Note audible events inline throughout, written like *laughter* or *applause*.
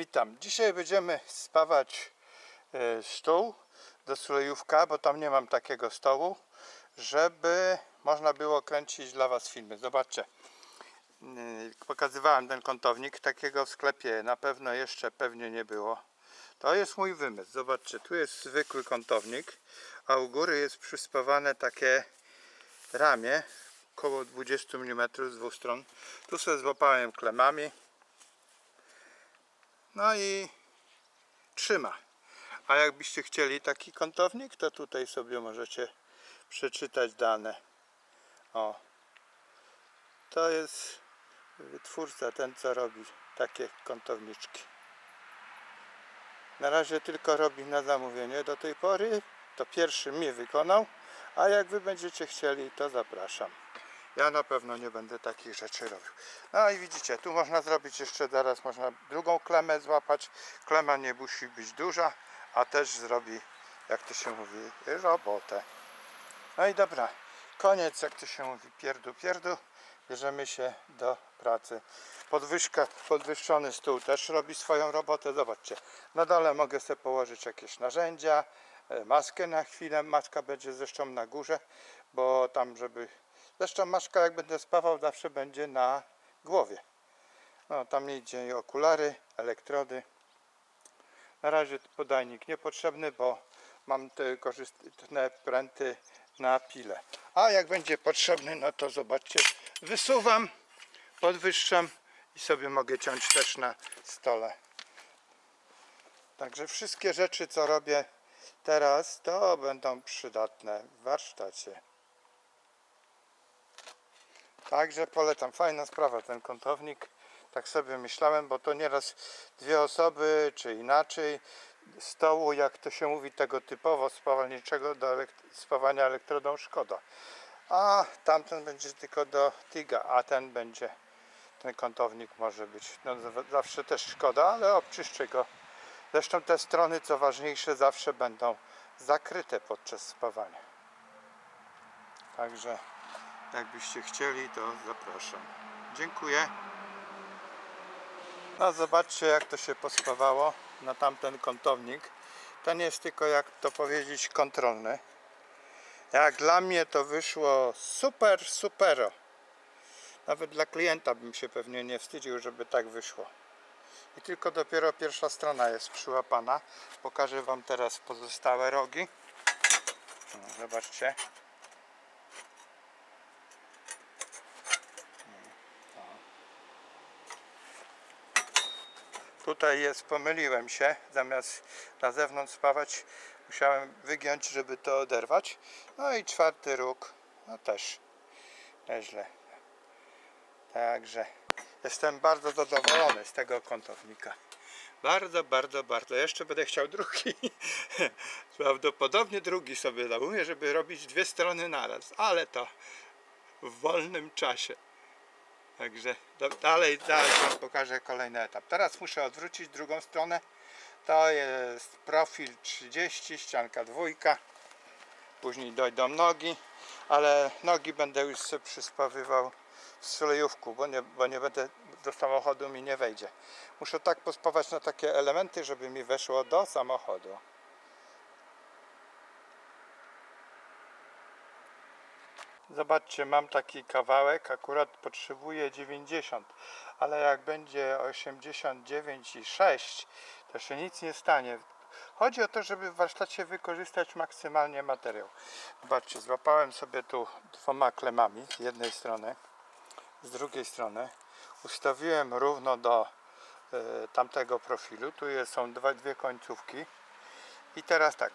Witam. Dzisiaj będziemy spawać e, stół do sulejówka, bo tam nie mam takiego stołu, żeby można było kręcić dla Was filmy. Zobaczcie. Yy, Pokazywałem ten kątownik, takiego w sklepie na pewno jeszcze pewnie nie było. To jest mój wymysł. Zobaczcie, tu jest zwykły kątownik, a u góry jest przyspawane takie ramię około 20 mm z dwóch stron. Tu sobie złapałem klemami. No i trzyma. A jakbyście chcieli taki kątownik, to tutaj sobie możecie przeczytać dane. O. To jest wytwórca, ten co robi takie kątowniczki. Na razie tylko robi na zamówienie do tej pory. To pierwszy mi wykonał, a jak wy będziecie chcieli, to zapraszam. Ja na pewno nie będę takich rzeczy robił. No i widzicie, tu można zrobić jeszcze zaraz, można drugą klemę złapać. Klema nie musi być duża, a też zrobi, jak to się mówi, robotę. No i dobra, koniec, jak to się mówi, pierdu, pierdu. Bierzemy się do pracy. Podwyżka, podwyższony stół też robi swoją robotę. Zobaczcie, na dole mogę sobie położyć jakieś narzędzia, e, maskę na chwilę. Maska będzie zresztą na górze, bo tam, żeby. Zresztą maska, jak będę spawał, zawsze będzie na głowie. No, tam idzie i okulary, elektrody. Na razie podajnik niepotrzebny, bo mam te korzystne pręty na pile. A jak będzie potrzebny, no to zobaczcie, wysuwam, podwyższam i sobie mogę ciąć też na stole. Także wszystkie rzeczy, co robię teraz, to będą przydatne w warsztacie. Także polecam. Fajna sprawa ten kątownik. Tak sobie myślałem, bo to nieraz dwie osoby, czy inaczej, stołu, jak to się mówi, tego typowo spawalniczego do elek- spawania elektrodą szkoda. A tamten będzie tylko do TIGA, a ten będzie, ten kątownik może być, no zawsze też szkoda, ale obczyszczę go. Zresztą te strony, co ważniejsze, zawsze będą zakryte podczas spawania. Także jakbyście chcieli, to zapraszam. Dziękuję. No zobaczcie jak to się pospawało na tamten kątownik. Ten jest tylko jak to powiedzieć kontrolny. Jak dla mnie to wyszło super, supero. Nawet dla klienta bym się pewnie nie wstydził, żeby tak wyszło. I tylko dopiero pierwsza strona jest przyłapana. Pokażę Wam teraz pozostałe rogi. No, zobaczcie. Tutaj jest, pomyliłem się, zamiast na zewnątrz spawać, musiałem wygiąć, żeby to oderwać. No i czwarty róg, no też nieźle. Także jestem bardzo zadowolony z tego kątownika. Bardzo, bardzo, bardzo. Jeszcze będę chciał drugi. *laughs* Prawdopodobnie drugi sobie zamówię, żeby robić dwie strony naraz, ale to w wolnym czasie. Także do, dalej, dalej Wam pokażę kolejny etap. Teraz muszę odwrócić drugą stronę. To jest profil 30, ścianka dwójka. Później dojdą nogi, ale nogi będę już sobie przyspawywał w sulejówku, bo nie, bo nie będę do samochodu mi nie wejdzie. Muszę tak pospawać na takie elementy, żeby mi weszło do samochodu. Zobaczcie, mam taki kawałek, akurat potrzebuję 90, ale jak będzie 89,6 to się nic nie stanie. Chodzi o to, żeby w warsztacie wykorzystać maksymalnie materiał. Zobaczcie, złapałem sobie tu dwoma klemami z jednej strony, z drugiej strony. Ustawiłem równo do e, tamtego profilu. Tu jest, są dwa, dwie końcówki. I teraz tak,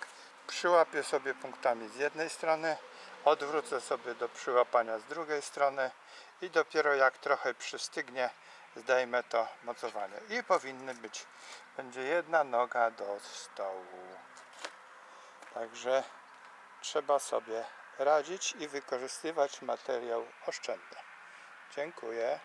przyłapię sobie punktami z jednej strony, odwrócę sobie do przyłapania z drugiej strony i dopiero jak trochę przystygnie, zdejmę to mocowanie. I powinny być, będzie jedna noga do stołu. Także trzeba sobie radzić i wykorzystywać materiał oszczędny. Dziękuję.